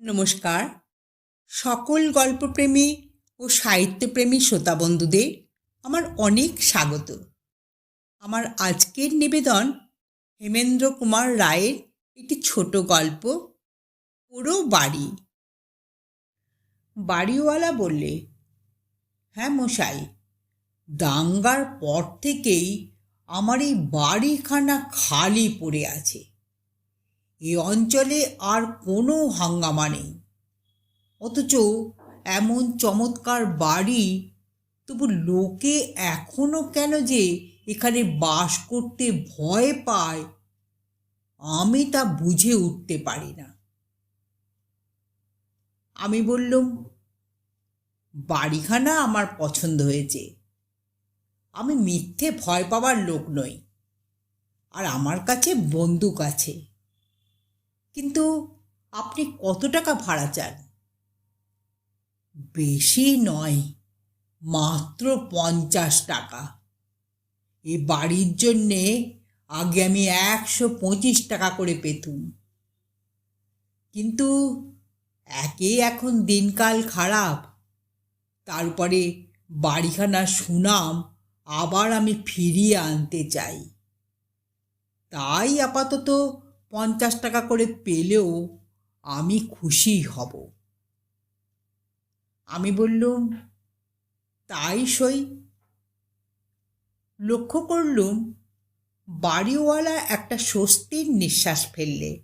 নমস্কার। সকল গল্পপ্রেমী ও সাহিত্যপ্রেমী শ্রোতা বন্ধুদের আমার অনেক স্বাগত। আমার আজকের নিবেদন হেমেন্দ্র কুমার রায়ের একটি ছোট গল্প, পুরো বাড়ি। বাড়িওয়ালা বললে হ্যাঁ মশাই, দাঙ্গার পর থেকেই আমার এই বাড়িখানা খালি পড়ে আছে। এ অঞ্চলে আর কোনো হাঙ্গামা নেই। অথচ এমন চমৎকার বাড়ি, তবু লোকে এখনও কেন যে এখানে বাস করতে ভয় পায়, আমি তা বুঝে উঠতে পারি না। আমি বললুম, বাড়িখানা আমার পছন্দ হয়েছে। আমি মিথ্যে ভয় পাবার লোক নই। আর আমার কাছে বন্দুক আছে। কিন্তু আপনি কত টাকা ভাড়া চান? বেশি নয়, মাত্র পঞ্চাশ টাকা। এ বাড়ির জন্যে আগে আমি একশো পঁচিশ টাকা করে পেতুম। কিন্তু একে এখন দিনকাল খারাপ। তারপরে বাড়িখানার সুনাম আবার আমি ফিরিয়ে আনতে চাই। তাই আপাতত পঞ্চাশ টাকা করে পেলেও আমি খুশি হব। আমি বললুম, তাই সই। লক্ষ্য করলুম, বাড়িওয়ালা একটা স্বস্তির নিঃশ্বাস ফেললে।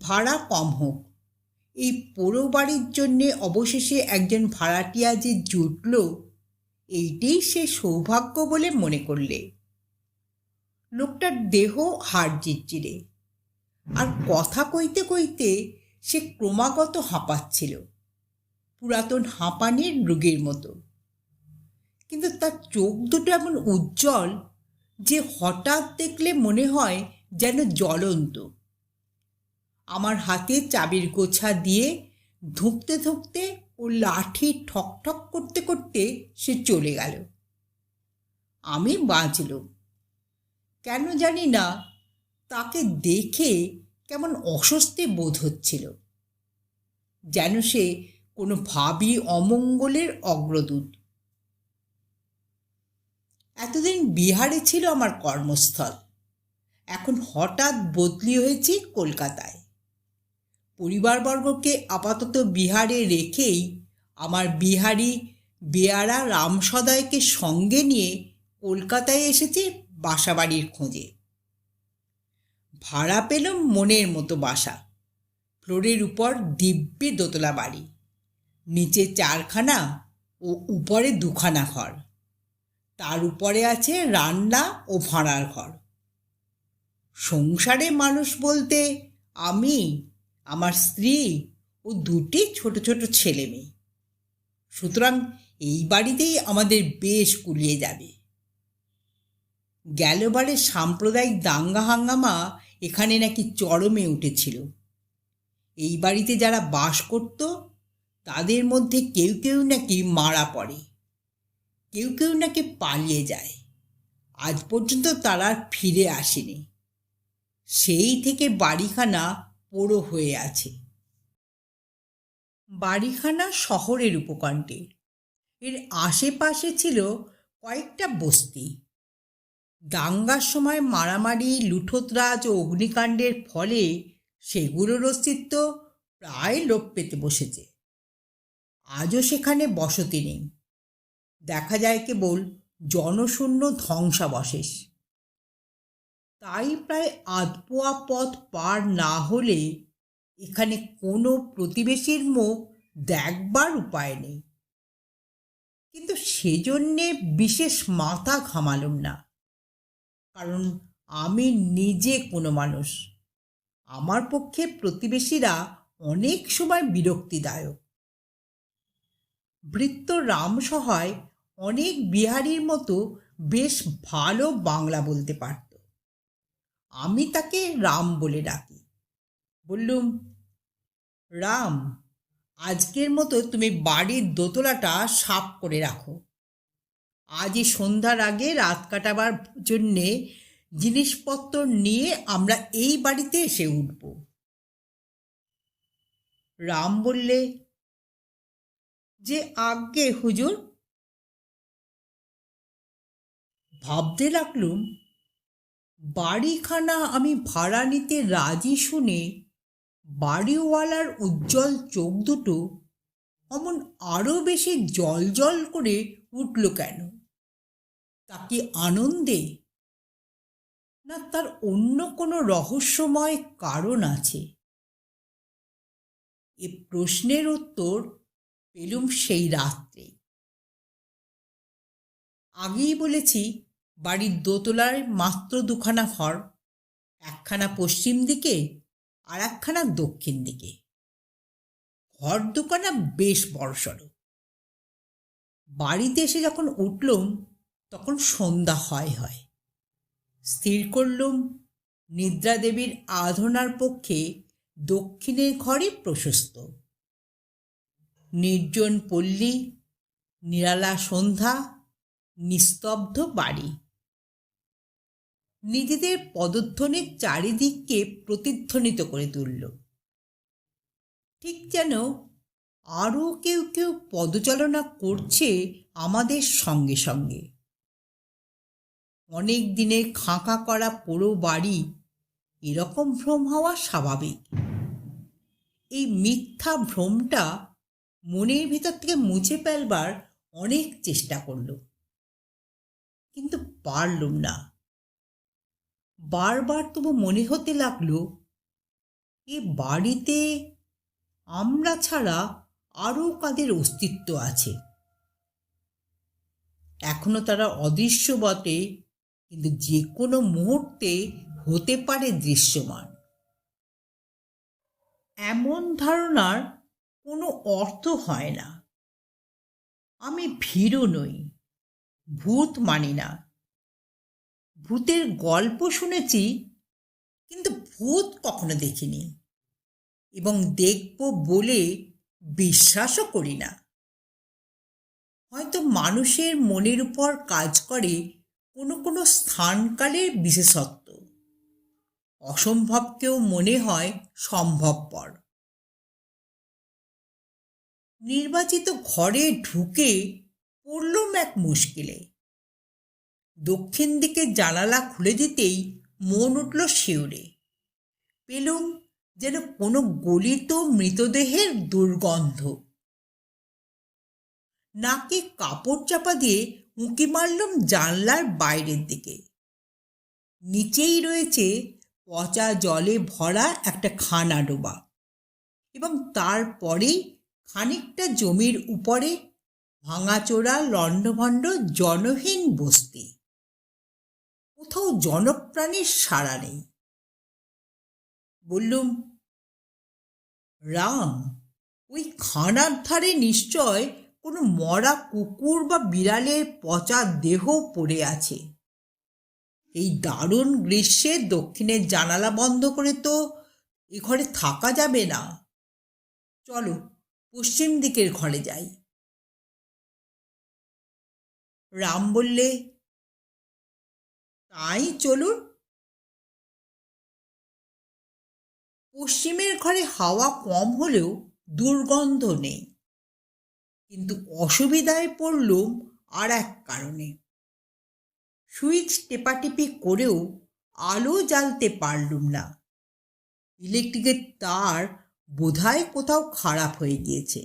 ভাড়া কম হোক, এই পোড়ো বাড়ির জন্যে অবশেষে একজন ভাড়াটিয়া যে জুটল, এইটাই সে সৌভাগ্য বলে মনে করলে। লোকটার দেহ হাড় চিরচিরে আর কথা কইতে কইতে সে ক্রমাগত হাঁপাচ্ছিল। পুরাতন হাঁপানির রোগীর মতো। কিন্তু তার চোখ দুটো এমন উজ্জ্বল যে হঠাৎ দেখলে মনে হয় যেন জ্বলন্ত। আমার হাতে চাবির গোছা দিয়ে ধুঁকতে ধুঁকতে ও লাঠি ঠক ঠক করতে করতে সে চলে গেল। আমি বাঁচলুম। কেন জানি না, তাকে দেখে কেমন অস্বস্তি বোধ হচ্ছিল। যেন সে কোনো ভাবি অমঙ্গলের অগ্রদূত। এতদিন বিহারে ছিল আমার কর্মস্থল। এখন হঠাৎ বদলি হয়েছি কলকাতায়। পরিবারবর্গকে আপাতত বিহারে রেখেই আমার বিহারি বেয়ারা রামসদয়কে সঙ্গে নিয়ে কলকাতায় এসেছে বাসাবাড়ির খোঁজে। ভাড়া পেলাম মনের মতো বাসা। ফ্লোরের উপর দিব্যি দোতলা বাড়ি। নিচে চারখানা ও উপরে দুখানা ঘর। তার উপরে আছে রান্না ও ভাড়ার ঘর। সংসারে মানুষ বলতে আমি, আমার স্ত্রী ও দুটি ছোট ছোট ছেলে মেয়ে। সুতরাং এই বাড়িতেই আমাদের বেশ কুলিয়ে যাবে। গেলবারে সাম্প্রদায়িক দাঙ্গা হাঙ্গামা এখানে নাকি চরমে উঠেছিল। এই বাড়িতে যারা বাস করত, তাদের মধ্যে কেউ কেউ নাকি মারা পড়ে। কেউ কেউ নাকি পালিয়ে যায়। আজ পর্যন্ত তারা ফিরে আসেনি। সেই থেকে বাড়িখানা পোড়ো হয়ে আছে। বাড়িখানা শহরের উপকণ্ঠে। এর আশেপাশে ছিল কয়েকটা বস্তি। দাঙ্গার সময় মারামারি, লুঠোতরাজ ও অগ্নিকাণ্ডের ফলে সেগুলোর অস্তিত্ব প্রায় লোপ পেতে বসেছে। আজও সেখানে বসতি নেই। দেখা যায় কেবল জনশূন্য ধ্বংসাবশেষ। তাই প্রায় আধপোয়া পথ পার না হলে এখানে কোনো প্রতিবেশীর মুখ দেখবার উপায় নেই। কিন্তু সেজন্যে বিশেষ মাথা ঘামালুম না। কারণ আমি নিজে কোনো মানুষ। আমার পক্ষে প্রতিবেশীরা অনেক সময় বিরক্তিদায়ক। বৃত্ত রামসহায় অনেক বিহারীর মতো বেশ ভালো বাংলা বলতে পারত। আমি তাকে রাম বলে ডাকি। বললুম, রাম, আজকের মতো তুমি বাড়ির দোতলাটা সাফ করে রাখো। আজই সন্ধ্যার আগে রাত কাটাবার জন্যে জিনিসপত্র নিয়ে আমরা এই বাড়িতে এসে উঠব। রাম বললে, যে আজ্ঞে হুজুর। ভাবতে লাগলুম, বাড়িখানা আমি ভাড়া নিতে রাজি শুনে বাড়িওয়ালার উজ্জ্বল চোখ দুটো অমন আরও বেশি জল জল করে উঠল কেন? তাকে আনন্দে? না তার অন্য কোনো রহস্যময় কারণ আছে? এ প্রশ্নের উত্তর পেলুম সেই রাত্রে। আগেই বলেছি, বাড়ির দোতলায় মাত্র দুখানা ঘর, একখানা পশ্চিম দিকে আর একখানা দক্ষিণ দিকে। ঘর দুখানা বেশ বড়সড়। বাড়িতে এসে যখন উঠলুম তখন সন্ধ্যা হয় হয়। স্থির করলুম, নিদ্রা দেবীর আরাধনার পক্ষে দক্ষিণের ঘরে প্রশস্ত। নির্জন পল্লী, নিরালা সন্ধ্যা, নিস্তব্ধ বাড়ি। নিজেদের পদধ্বনির চারিদিককে প্রতিধ্বনিত করে তুলল। ঠিক যেন আরও কেউ কেউ পদচালনা করছে আমাদের সঙ্গে সঙ্গে। অনেক দিনের খাঁকা করা পোড়ো বাড়ি এরকম ভ্রম হওয়া স্বাভাবিক। এই মিথ্যা ভ্রমটা মনের ভিতর থেকে মুছে ফেলবার অনেক চেষ্টা করল। কিন্তু পারলুম না। বারবার তবু মনে হতে লাগল, এ বাড়িতে আমরা ছাড়া আরও কাদের অস্তিত্ব আছে? এখনও তারা অদৃশ্য বটে কিন্তু যে কোনো মুহূর্তে হতে পারে দৃশ্যমান। এমন ধারণার কোনো অর্থ হয় না। আমি ভীরু নই, ভূত মানি না। ভূতের গল্প শুনেছি, কিন্তু ভূত কখনো দেখিনি এবং দেখব বলে বিশ্বাসও করি না। হয়তো মানুষের মনের উপর কাজ করে কোনো কোনো স্থানকালের বিশেষত্ব। অসম্ভবকেও মনে হয় সম্ভবপর। নির্বাচিত ঘরে ঢুকে পড়লুম এক মুশকিলে। দক্ষিণ দিকে জানালা খুলে দিতেই মন উঠল শিউরে। পেলুম যেন কোনো গলিত মৃতদেহের দুর্গন্ধ। নাকে কাপড় চাপা দিয়ে উঁকি মারলুম জানলার বাইরের দিকে। নিচেই রয়েছে পচা জলে ভরা একটা খানা ডোবা এবং তারপরেই খানিকটা জমির উপরে ভাঙাচোরা লণ্ডভণ্ড জনহীন বস্তি। কোথাও জনপ্রাণীর সাড়া নেই। বললুম, রাম, ওই খানার ধারে নিশ্চয় কোনো মরা কুকুর বা বিড়ালের পচা দেহ পড়ে আছে। এই দারুণ গ্রীষ্মে দক্ষিণের জানালা বন্ধ করে তো এ ঘরে থাকা যাবে না। চলো, পশ্চিম দিকের ঘরে যাই। রাম বললে, তাই চলুন। পশ্চিমের ঘরে হাওয়া কম হলেও দুর্গন্ধ নেই। কিন্তু অসুবিধায় পড়লুম আর এক কারণে। সুইচ টেপাটেপি করেও আলো জ্বালতে পারলুম না। ইলেকট্রিকের তার বোধহয় কোথাও খারাপ হয়ে গিয়েছে।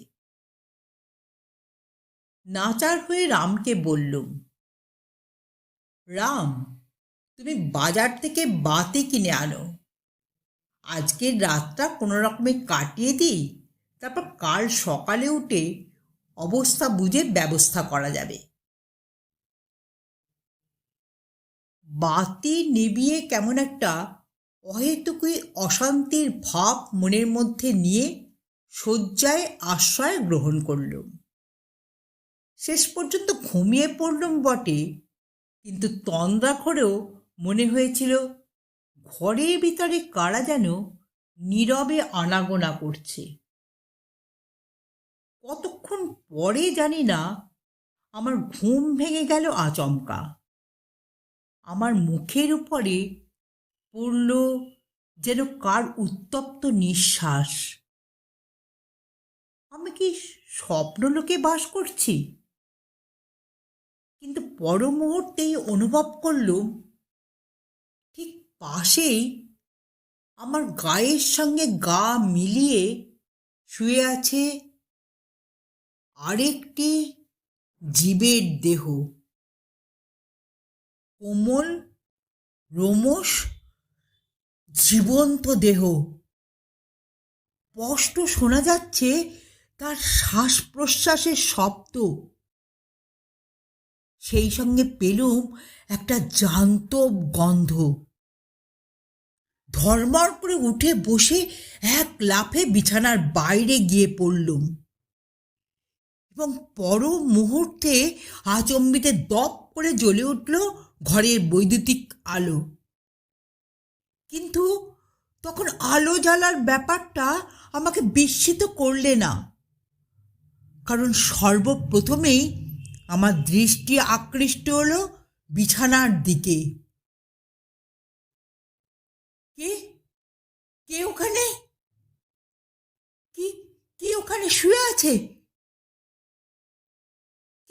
নাচার হয়ে রামকে বললুম, রাম, তুমি বাজার থেকে বাতি কিনে আনো। আজকের রাতটা কোনো রকমে কাটিয়ে দিই, তারপর কাল সকালে উঠে অবস্থা বুঝে ব্যবস্থা করা যাবে। বাতি নিবিয়ে কেমন একটা অহেতুকই অশান্তির ভাব মনের মধ্যে নিয়ে শয্যায় আশ্রয় গ্রহণ করলুম। শেষ পর্যন্ত ঘুমিয়ে পড়লুম বটে, কিন্তু তন্দ্রা করেও মনে হয়েছিল, ঘরের ভিতরে কারা যেন নীরবে আনাগোনা করছে। কতক্ষণ পরে জানি না, আমার ঘুম ভেঙে গেল আচমকা। আমার মুখের উপরে পড়ল যেন কার উত্তপ্ত নিঃশ্বাস। আমি কি স্বপ্নলোকে বাস করছি? কিন্তু পর মুহূর্তেই অনুভব করলুম ঠিক পাশেই আমার গায়ের সঙ্গে গা মিলিয়ে শুয়ে আছে আরেকটি জীবের দেহ। কোমল, রোমস, জীবন্ত দেহ। স্পষ্ট শোনা যাচ্ছে তার শ্বাস প্রশ্বাসের শব্দ। সেই সঙ্গে পেলুম একটা জান্ত গন্ধ। ধর্মর করে উঠে বসে এক লাফে বিছানার বাইরে গিয়ে পড়লুম। এবং পর মুহূর্তে আচম্বিতে দপ করে জ্বলে উঠল ঘরের বৈদ্যুতিক আলো। কিন্তু তখন আলো জ্বালার ব্যাপারটা আমাকে বিস্মিত করলে না। কারণ সর্বপ্রথমেই আমার দৃষ্টি আকৃষ্ট হলো বিছানার দিকে। কে? কে ওখানে? কি, কে ওখানে শুয়ে আছে?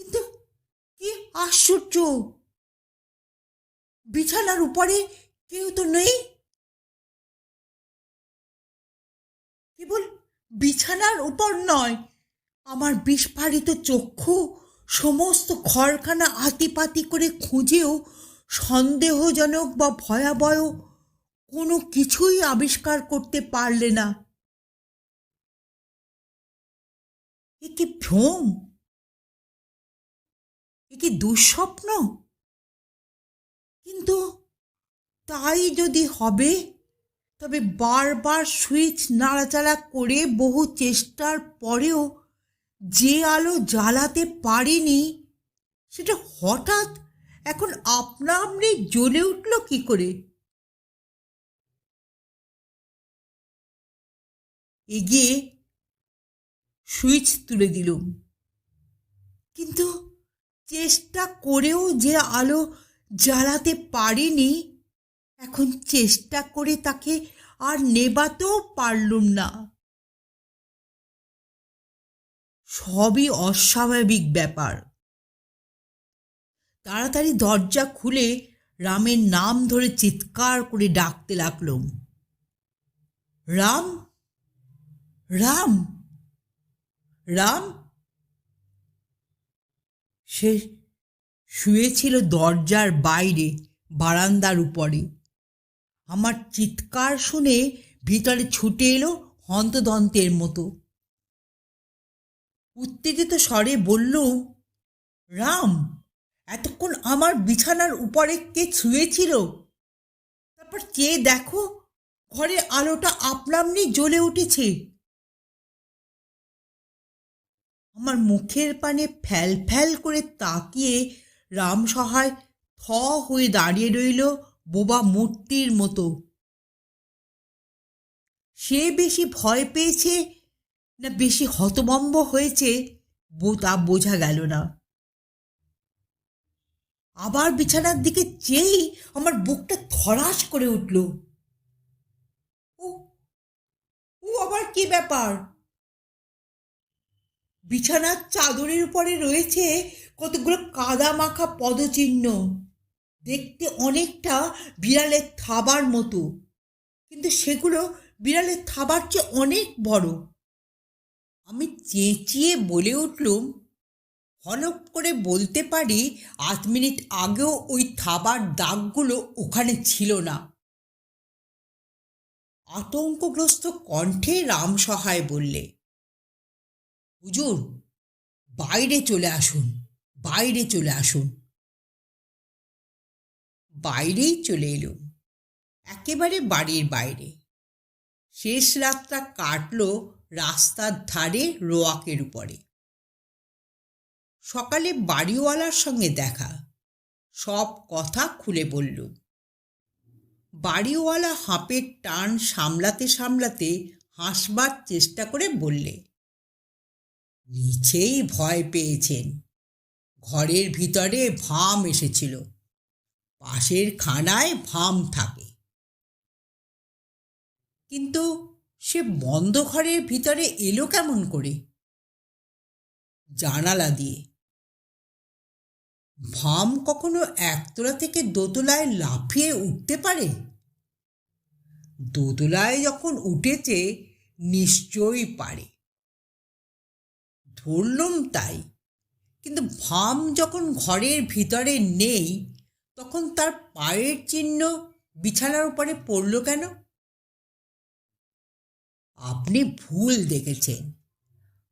কিন্তু কি আশ্চর্য? বিছানার উপরে কেউ তো নেই? কেবল বিছানার উপর নয়, আমার বিস্ফারিত চক্ষু, সমস্ত ঘরখানা আতিপাতি করে খুঁজেও সন্দেহজনক বা ভয়াবহ কোনো কিছুই আবিষ্কার করতে পারলে না। এ কি ভ্রম? এ কি দুঃস্বপ্ন? কিন্তু তাই যদি হবে, তবে বারবার সুইচ নাড়াচাড়া করে বহু চেষ্টার পরেও যে আলো জ্বালাতে পারিনি, সেটা হঠাৎ এখন আপনা আপনি জ্বলে উঠল কি করে? এগিয়ে সুইচ তুলে দিলুম। কিন্তু চেষ্টা করেও যে আলো জ্বালাতে পারিনি, এখন চেষ্টা করে তাকে আর নেবাতেও পারলুম না। সবই অস্বাভাবিক ব্যাপার। তাড়াতাড়ি দরজা খুলে রামের নাম ধরে চিৎকার করে ডাকতে লাগলুম। রাম? রাম? রাম? সে শুয়েছিল দরজার বাইরে, বারান্দার উপরে। আমার চিৎকার শুনে ভিতরে ছুটে এলো হন্তদন্তের মতো। উত্তেজিত স্বরে বলল, রাম, এতক্ষণ আমার বিছানার উপরে কে ছুঁয়েছিল তারপর চেয়ে দেখো, ঘরের আলোটা আপনামনি জ্বলে উঠেছে। আমার মুখের পানে ফ্যাল ফ্যাল করে তাকিয়ে রাম সহায় থ হয়ে দাঁড়িয়ে রইল বোবা মূর্তির মতো। সে বেশি ভয় পেয়েছে না বেশি হতবম্ব হয়েছে বো তা বোঝা গেল না। আবার বিছানার দিকে চেয়েই আমার বুকটা থরাস করে উঠল। ও আবার কি ব্যাপার? বিছানার চাদরের উপরে রয়েছে কতগুলো কাদা মাখা পদচিহ্ন। দেখতে অনেকটা বিড়ালের থাবার মতো। কিন্তু সেগুলো বিড়ালের থাবার চেয়ে অনেক বড়। আমি চেঁচিয়ে বলে উঠলুম, হলপ করে বলতে পারি আধ মিনিট আগেও ওই থাবার দাগগুলো ওখানে ছিল না। আতঙ্কগ্রস্ত কণ্ঠে রাম সহায় বললে হুজুর, বাইরে চলে আসুন, বাইরে চলে আসুন। বাইরেই চলে এলুম, একেবারে বাড়ির বাইরে। শেষ রাতটা কাটল রাস্তার ধারে রোয়াকের উপরে। সকালে বাড়িওয়ালার সঙ্গে দেখা, সব কথা খুলে বললুম বাড়িওয়ালা হাঁপের টান সামলাতে সামলাতে হাসবার চেষ্টা করে বললে নিচেই ভয় পেয়েছেন। ঘরের ভিতরে ভাম এসেছিল। পাশের খানায় ভাম থাকে। কিন্তু সে বন্ধ ঘরের ভিতরে এলো কেমন করে? জানালা দিয়ে। ভাম কখনো একতলা থেকে দোতলায় লাফিয়ে উঠতে পারে? দোতলায় যখন উঠেছে, নিশ্চয়ই পারে। ধরলুম তাই। কিন্তু ভাম যখন ঘরের ভিতরে নেই, তখন তার পায়ের চিহ্ন বিছানার উপরে পড়ল কেন? আপনি ভুল দেখেছেন।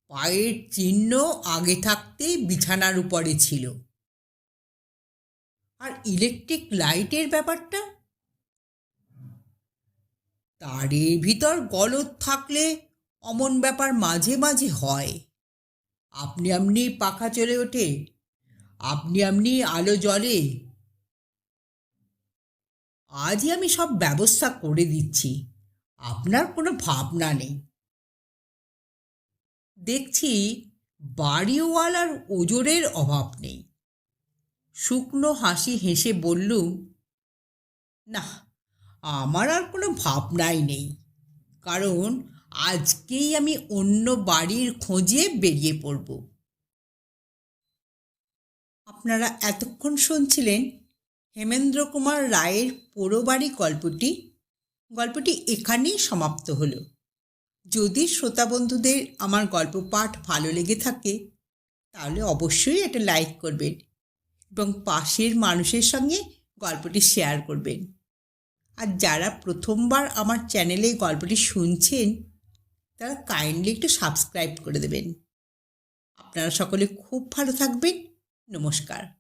পায়ের চিহ্ন আগে থাকতেই বিছানার উপরে ছিল। আর ইলেকট্রিক লাইটের ব্যাপারটা? তারের ভিতর গলদ থাকলে অমন ব্যাপার মাঝে মাঝে হয়। আপনি আপনি পাখা চলে ওঠে, আপনি আপনি আলো জ্বলে। আজই আমি সব ব্যবস্থা করে দিচ্ছি, আপনার কোনো ভাবনা নেই। দেখছি বাড়িওয়ালার ওজোরের অভাব নেই। শুকনো হাসি হেসে বললুম না, আমার আর কোনো ভাবনাই নেই। কারণ আজকেই আমি অন্য বাড়ির খোঁজে বেরিয়ে পড়ব। আপনারা এতক্ষণ শুনছিলেন হেমেন্দ্র কুমার রায়ের পোড়োবাড়ি গল্পটি। গল্পটি এখানেই সমাপ্ত হলো। যদি শ্রোতা বন্ধুদের আমার গল্প পাঠ ভালো লেগে থাকে, তাহলে অবশ্যই একটা লাইক করবেন এবং পাশের মানুষের সঙ্গে গল্পটি শেয়ার করবেন। আর যারা প্রথমবার আমার চ্যানেলে গল্পটি শুনছেন তারা কাইন্ডলি একটু সাবস্ক্রাইব করে দেবেন। আপনারা সকলে খুব ভালো থাকবেন। নমস্কার।